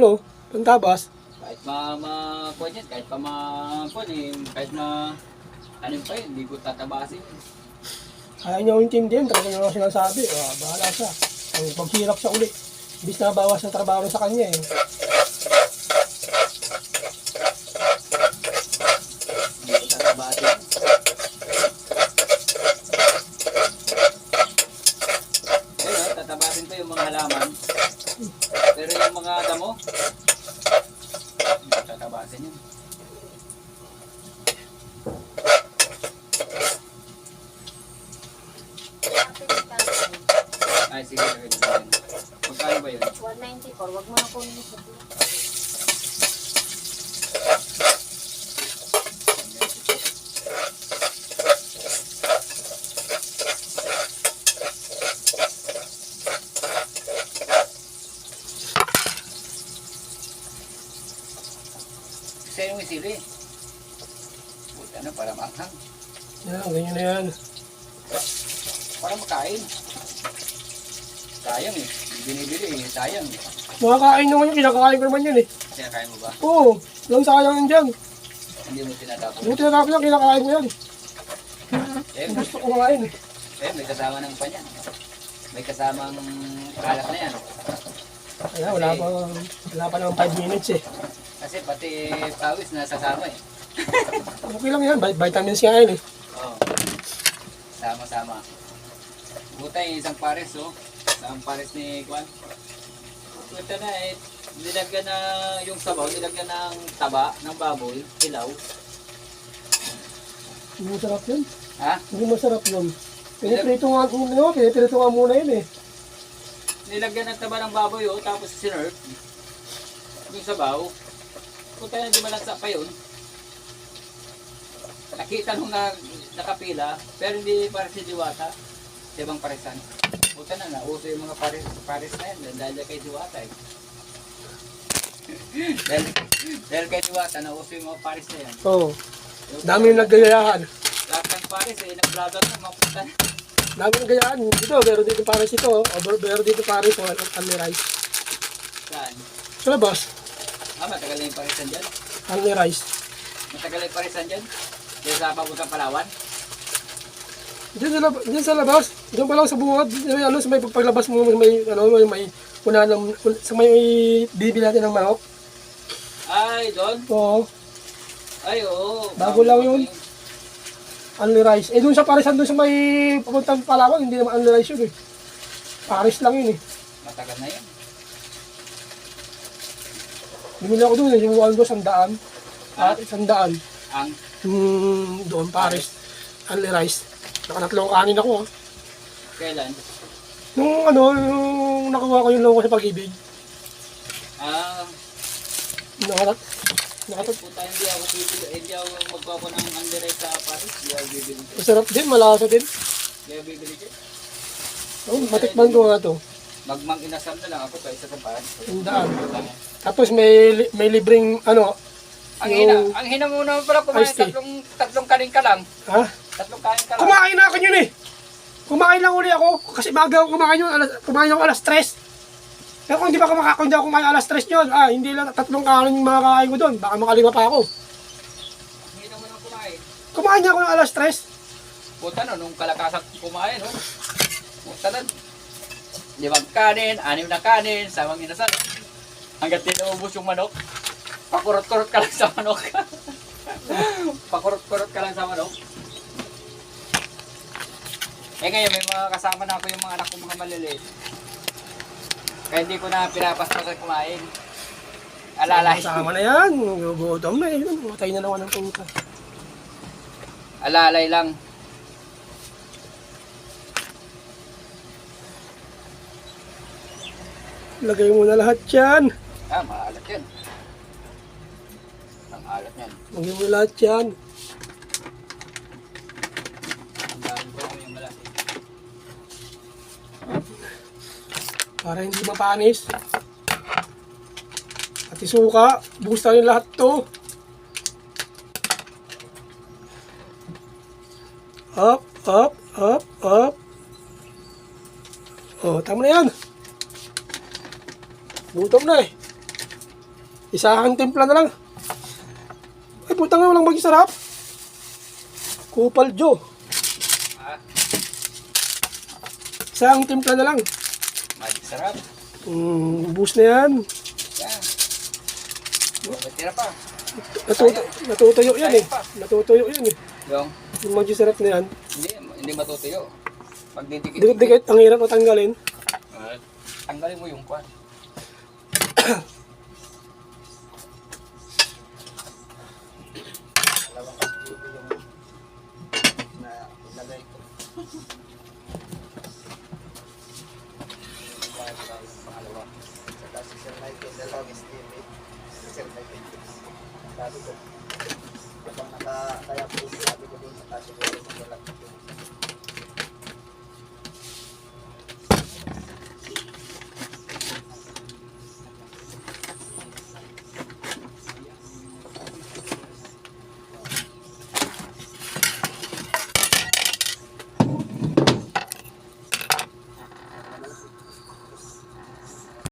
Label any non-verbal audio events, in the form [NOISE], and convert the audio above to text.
ano, pantabas. Kahit ma, ma, kuwan yan, kahit pa ma, kuwan eh, kahit na, ano pa yun, hindi ko tatabasin. Ayaw niya intindihan, talaga nga sinasabi. Ah, bahala siya. Ang paghirap siya uli. Ibig na bawas ng trabaho sa kanya eh. Hindi ko tatabasin. Ayun, oh, tatabasin ko yung mga halaman. Pero yung mga damo, hindi ko tatabasin yun. Ay, sige, lagay ko sa akin. Magkano ba yun? 194, wag mo na kunin yung isili. Puta na, para maanghang. Yan, ganyan na yan. Para makain. Sayang eh. Binibili eh. Sayang. Makakain naman yun, kinakain ko naman yun eh. Sinakain mo ba? Oo, lang sayang yun dyan. Hindi mo tinatapos. Buti na tapos lang, kinakain ko yan. Eh, Gusto ko kumain eh. eh, may kasama ng panyan. May kasamang alak na yan. Kaya wala pa, wala pa naman 5 minutes eh. Kasi pati pawis nasasama eh. [LAUGHS] Okay lang yan, vit- vitamins nga yan eh. Oo. Sama-sama. Butay, isang pares oh. Pares ni Kwan. Puta na eh. Nilagyan na yung sabaw, nilagyan ng taba, ng baboy, hilaw. Hindi masarap yun. Ha? Hindi masarap yun. Piniprito nga, ano, piniprito nga muna yun eh. Nilagyan ng taba ng baboy oh, tapos sinerve. Yung sabaw. Puta na, di malasa pa yun. Nakita nung na, nakapila, pero hindi para si Diwata. Ibang paresan. Puta na, nauso yung mga pares, pares na yan dahil kay Diwata eh. [LAUGHS] dahil, dahil kay Diwata, nauso yung mga pares na yan. Oo, Yung dami yung naggayahan. Lahat ng pares eh, nag-brother na mga puta. Dami yung gayaan. Dito, pero dito pares ito. oh. O, pero dito pares ko, only rice. Saan? Sa labas, Ah, matagal na yung paresan dyan. only rice. Matagal na yung paresan dyan. Kaya sa papuntang Palawan. Diyan sa, lab- diyan sa labas, diyan pa lang sa bungad, may, ano, sa may paglabas mo, may, ano, may, may una ng, sa may bibili natin ng manok. Ay, doon. Oo, Ay, oo. Bago lang yun. only rice. Eh, doon sa Parisan, doon sa may papuntang Palawan, hindi naman only rice yun eh. Paris lang yun eh. Matagal na yan. Bumili ako doon, eh, yung one ko, sandaan. At sandaan. Ang, Hmm, doon, Paris. Only rice. Nakanatlong kanin ako. ah. Kailan? Nung ano, yung nakuha ko yung loko sa pag-ibig. Ah, Nakatat, nakatat, puta, hindi ako bibili. Hindi ako magpapa ng underay sa Paris. Hindi ako bibili. masarap din, malasa din. Hindi ako bibili dyan. Oh, matikman ko nga to. Magmang inasam na lang ako sa Paris. Sandaan. Tapos may may libreng ano, Ang hina, Yung- ang hina mo naman pala kumain tatlong, tatlong kanin ka lang. ha? Tatlong kanin ka lang. Kumain na ako yun eh. Kumain lang uli ako kasi baga ako kumain yun, alas, kumain ako alas 3. Pero kung hindi pa kumaka, kung hindi ako kumain alas 3 yun, ah, hindi lang tatlong kanin yung mga kakain ko doon. Baka makalima pa ako. Hina mo nang kumain. Kumain niya ako ng alas 3. Puta no, nung kalakasan kumain, no? Puta na. Limang kanin, anim na kanin, samang inasal. Hanggang tinuubos yung manok. Pakurot-kurot ka lang sa manok. [LAUGHS] Pakurot-kurot ka lang sa manok. Eh ngayon, may mga kasama na ako yung mga anak ko mga maliliit. Kaya hindi ko na pinapaspasan kumain. Alalay. Kasama na yan. Gugutom na eh. Matay na naman ng puta. Alalay lang. Lagay mo na lahat yan. Ah, maalat yan. Ang alat yan. Lagay mo lahat yan. Para hindi mapanis. At isuka. Bukas na lahat to. Up, up, up, up. Oh, tama na yan. Gutom na eh. Isahang timpla na lang. Ay, putang nga, walang magsarap. Kupal Joe. Ah, Isahang timpla na lang. Sarap. Mm, boost na yan. Yan. Oh, may tira pa. Natuto, natutuyo yan eh. Natutuyo yan eh. Yung, Yung magsarap na yan. hindi, hindi matutuyo. Pag didikit, Dikit-dikit, ang hirap matanggalin. Ah, tanggalin mo yung kwan. [COUGHS] Pangalawa. Saka si Sir Michael dalawang estimate. Si Sir Michael. Sabi ko, kapag naka, kaya po sabi